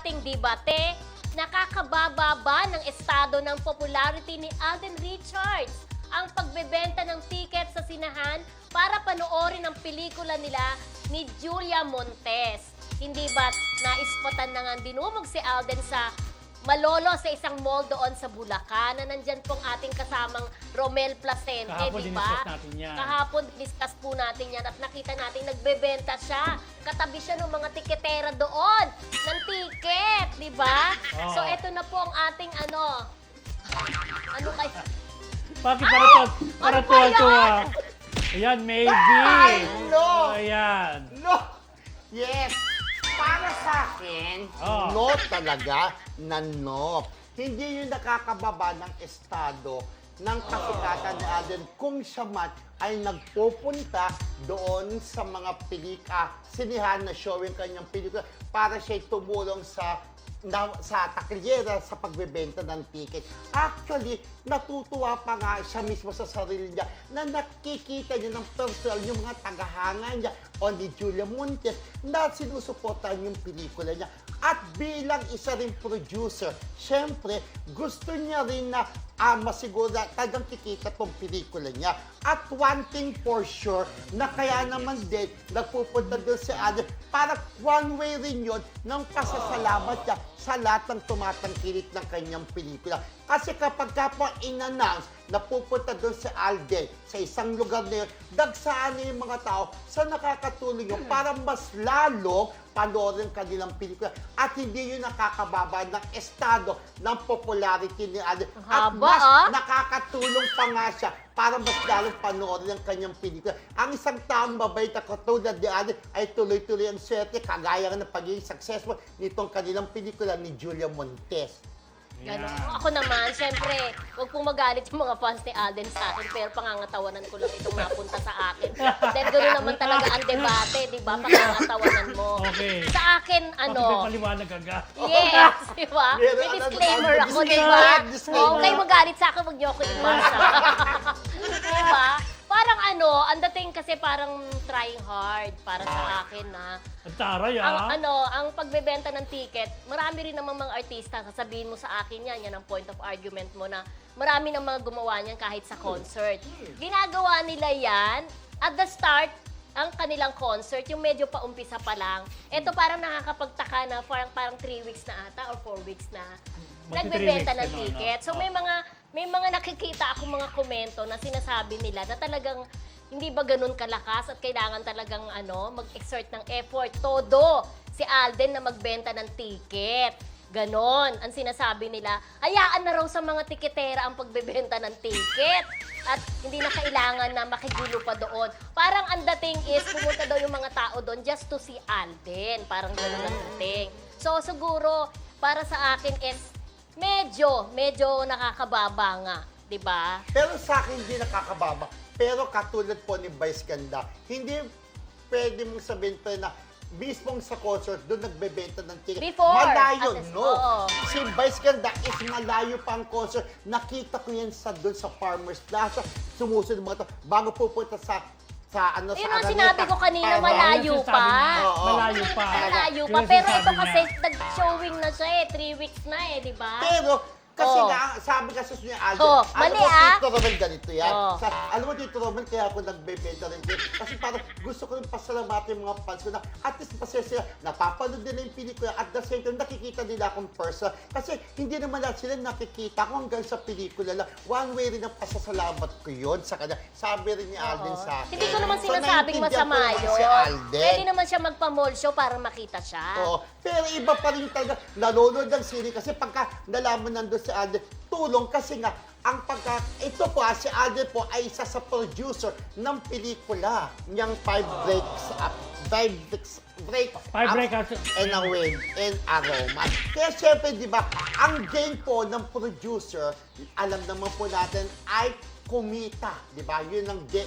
ating debate, nakakababa ba ng estado ng popularity ni Alden Richards ang pagbebenta ng ticket sa sinahan para panoorin ang pelikula nila ni Julia Montes? Hindi ba't naispatan na nga dinumog si Alden sa Malolo sa isang mall doon sa Bulacan na nandyan pong ating kasamang Romel Placente, Kahapon di ba? natin yan. Kahapon discuss po natin yan at nakita natin nagbebenta siya. Katabi siya ng mga tiketera doon ng ticket, di ba? Oo. So eto na po ang ating ano, ano kay... Bakit para to? Para Ano ba tuwa-tuwa? Ayan, maybe. Ay, no! Ayan. No! Yes! Para sa akin, Oh. no talaga na no. Hindi yung nakakababa ng estado ng kasikatan ni Alden kung siya man ay nagpupunta doon sa mga pelika, sinihan na showing kanyang pelikula para siya tumulong sa na, sa takliyera sa pagbebenta ng ticket. Actually, natutuwa pa nga siya mismo sa sarili niya na nakikita niya ng personal yung mga tagahanga niya o ni Julia Montes na sinusuportahan yung pelikula niya. At bilang isa rin producer, syempre, gusto niya rin na ah, masigura talagang kikita tong pelikula niya. At one thing for sure, na kaya naman din nagpupunta doon si Adam para one way rin yun ng pasasalamat niya sa lahat ng tumatangkilik ng kanyang pelikula. Kasi kapag ka po in-announce na pupunta doon si Alden sa isang lugar na yun, dagsaan na yung mga tao sa nakakatulong yun para mas lalong panoorin kanilang pelikula at hindi yun nakakababa ng estado ng popularity ni Alden. At mas ah. nakakatulong pa nga siya para mas lalong panoorin ang kanyang pelikula. Ang isang taong mabait na katulad ni Alden ay tuloy-tuloy ang swerte kagaya ng pagiging successful nitong kanilang pelikula ni Julia Montes. Ayan. Ako naman, syempre, huwag pong magalit yung mga fans ni Alden sa akin, pero pangangatawanan ko lang itong napunta sa akin. Then gano'n naman talaga ang debate, di ba? Pangangatawanan mo. Okay. Sa akin, Ano? ano, paliwanag agad. Yes, di ba? May disclaimer ako, di ba? disclaimer, disclaimer. Oo, kayo magalit sa akin, huwag niyo ako ibasa. di ba? Ano, ang dating kasi parang trying hard para sa akin na Ang taray ang ah. ano, ang pagbebenta ng ticket, marami rin namang mga artista, sasabihin mo sa akin yan, yan ang point of argument mo na marami ng mga gumawa niyan kahit sa concert. Ginagawa nila yan at the start, ang kanilang concert, yung medyo paumpisa pa lang, eto parang nakakapagtaka na parang, parang 3 weeks na ata or 4 weeks na nagbebenta ng no? ticket. So may mga may mga nakikita ako mga komento na sinasabi nila na talagang hindi ba ganun kalakas at kailangan talagang ano, mag-exert ng effort todo si Alden na magbenta ng ticket. Ganon ang sinasabi nila. Hayaan na raw sa mga tiketera ang pagbebenta ng ticket. At hindi na kailangan na makigulo pa doon. Parang ang dating is pumunta daw yung mga tao doon just to see Alden. Parang ganun ang dating. So siguro, para sa akin is medyo, medyo nakakababa nga. 'di ba? Pero sa akin hindi nakakababa. Pero katulad po ni Vice Ganda, hindi pwede mong sabihin pa na mismong sa concert, doon nagbebenta ng ticket. Before, Malayo, at least, no. oo. Si Vice Ganda is malayo pa ang concert. Nakita ko yan sa doon sa Farmers Plaza. Sumusunod mga to. Bago pupunta sa sa ano Yun sa ang sinabi ko kanina, malayo Yun ang pa. sinasabi niya. Oo. Malayo pa. Malayo Yun pa. ang Pero ito sinasabi kasi niya. Nag-showing na siya eh. Three weeks na eh, di ba? Pero, kasi Oo. nga, sabi kasi niya, Alden, Oh, alam mali, mo, ah. Tito Romel, ganito yan. Oh. Sa, alam mo, Tito Romel, kaya ako nagbebenta rin din. Kasi parang gusto ko rin pasalamatan yung mga fans ko na at least pasaya sila, napapanood nila yung pelikula at the same time, nakikita nila akong personal. Kasi hindi naman lahat sila nakikita ko hanggang sa pelikula lang. One way rin ang pasasalamat ko yun sa kanya. Sabi rin ni Alden Oo. sa akin. Hindi ko naman So, sinasabing naiintindihan masama naman yun. Si Alden. Pwede naman siya magpa-mall show para makita siya. Oo. Pero iba pa rin talaga, nanonood ng sine kasi pagka nalaman nandun si Alden, tulong kasi nga, ang pagka, ito po ah, si Alden po ay isa sa producer ng pelikula niyang Five Breaks Up. Five Breaks Break Five Up Breakouts. and a Win and a Romance. Kaya syempre, di ba, ang gain po ng producer, alam naman po natin, ay kumita, di ba? Yun ang gain,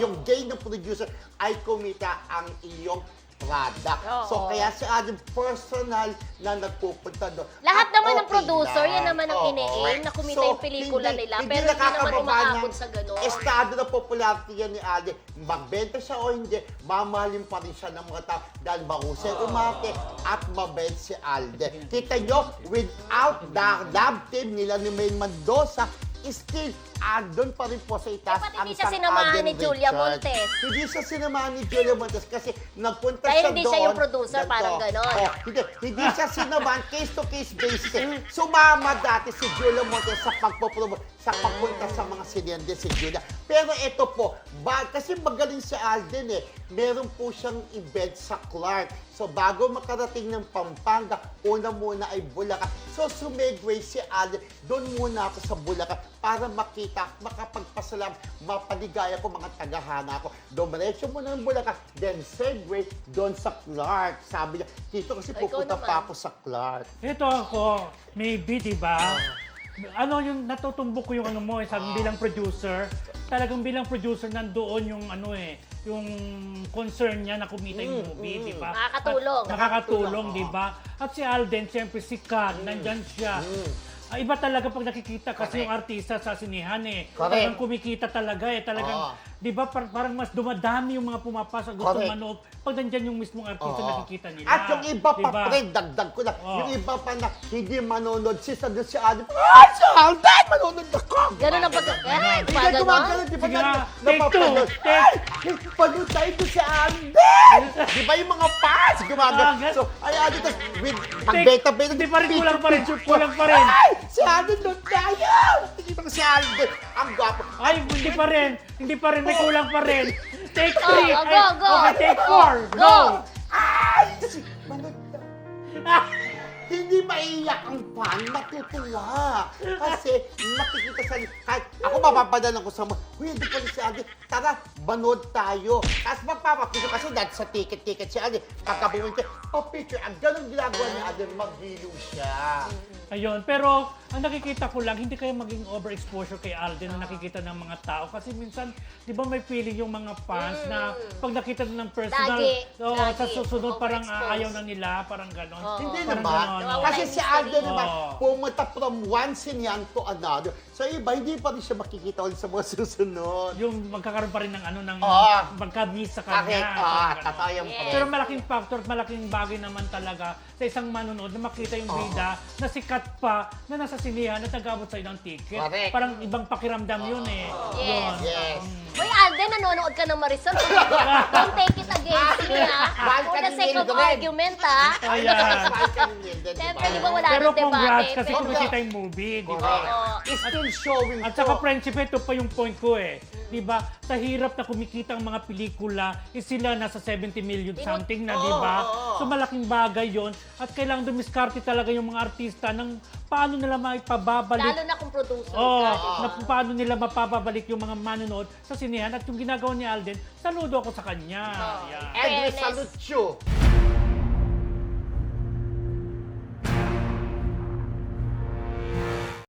yung gain ng producer ay kumita ang iyong product. Oo. So, kaya si Alden personal na nagpupunta doon. Lahat At naman ng okay producer, lang. yan naman ang Oo. ini-aim na kumita yung pelikula nila, pero hindi nakakababa naman umaabot ng sa ganun. Estado na popularity yan ni Alden. Magbenta siya o hindi, mamahalin pa rin siya ng mga tao dahil mahusay umate at mabait si Alden. Kita nyo, without the love team nila ni May Mendoza, still, andun pa rin po sa itaas Dapat hindi ang siya sinamahan ni Julia. Montes. Hindi siya sinamahan ni Julia Montes kasi nagpunta Dahil siya hindi doon. siya yung producer, ganito. parang ganon. Oh, hindi, hindi siya sinamahan case-to-case basis. eh. Sumama dati si Julia Montes sa pagpopromote, sa pagpunta sa mga sinende si Julia. Pero ito po, ba, kasi magaling si Alden eh, meron po siyang event sa Clark. So bago makarating ng Pampanga, una muna ay Bulacan. So sumegway si Alden, doon muna ako sa Bulacan para makita, makapagpasalam, mapaligaya ko mga tagahana ko. Dumiretso muna ng Bulacan, then segue doon sa Clark. Sabi niya, dito kasi Ay, pupunta naman. pa ako sa Clark. Ito ako, maybe, di ba? Ano yung natutumbok ko yung ano mo, eh, sabi bilang producer, talagang bilang producer nandoon yung ano eh, yung concern niya na kumita yung movie, di ba? Nakakatulong. At- nakakatulong, Nakakatulong, di ba? At si Alden, siyempre si Kat, nandyan siya. Ah, iba talaga pag nakikita kasi Correct. yung artista sa sinihan eh. Correct. Talagang kumikita talaga eh. Talagang, Oo. di ba, par- parang mas dumadami yung mga pumapasok gusto Correct. manood. Pag nandyan yung mismong artista Oo. nakikita nila. At yung iba pa, Diba? pre, dagdag ko lang. Oo. Yung iba pa na hindi manonood, si Sandro si Alden, ah, si Alden, manonood ako! Ganun ang pag... Eh, Hindi pa gumagano, di ba? Sige nga, na- take two, napapanood? take- Ay, Panood tayo ko si Alden! Di ba yung mga fans gumagano? Gan- So, ay, Alden, tas, with, pagbeta-beta, Hindi pa rin, kulang pa rin, kulang pa rin. Ay, si Alden doon tayo! Tingnan ko si Alden. Ang gwapo. Ay, hindi pa rin. Hindi pa rin. May kulang pa rin. Take Oh, three. oh, Ay, go, go. Okay, take four. Go. Go. Ay! Si, na. Hindi maiyak ang fan, matutuwa. Kasi makikita sa kahit ako mapapadalan ko sa mga, Uy, hindi pala si Ate, tara, manood tayo. Tapos magpapapito kasi dahil sa ticket-ticket si Ate, pagkabuhin siya, oh, picture. Ang ganun ginagawa ni Ate, maghilo siya. Ayun, pero ang nakikita ko lang, hindi kayo maging overexposure kay Alden na nakikita ng mga tao. Kasi minsan, di ba may feeling yung mga fans na pag nakita na ng personal, Lagi, oh, lagi. sa susunod parang Overexposed. ayaw na nila, parang ganon. Oo. Hindi Parang naman. ganon, Nawawala Kasi si. Alden naman, pumunta from one sinyan to another. Sa iba, hindi pa rin siya makikita ulit sa mga susunod. Yung magkakaroon pa rin ng ano, ng Oo. magka-miss sa kanya. Parang Ah, totoo yung Yes. Pero malaking factor at malaking bagay naman talaga sa isang manonood na makita yung bida na sikat pa na nasa sinihan at nag-abot sa'yo ng ticket. Correct. Parang ibang pakiramdam yun eh. Yes. Yun. Yes. Hoy, Alden, nanonood ka ng Marisol. Don't take it against me, ha? Mahal ka For the ni sake of Mildred. argument, ha? Ayan. Siyempre, di ba wala Pero nang debate? congrats kasi Pero- kumikita yung movie, di ba? Oo. It's still showing At po. saka friendship, ito pa yung point ko eh. Di ba? Sa hirap na kumikita ang mga pelikula, is sila nasa 70 million Di mo- something na, di ba? Oo, oo. So malaking bagay yon At kailangan dumiskarte talaga yung mga artista ng paano nila maipababalik Lalo na kung producer Oh, ka. na kung paano nila mapapabalik yung mga manonood sa sinehan at yung ginagawa ni Alden, saludo ako sa kanya. Oo. Yan. We Fairness. salute you.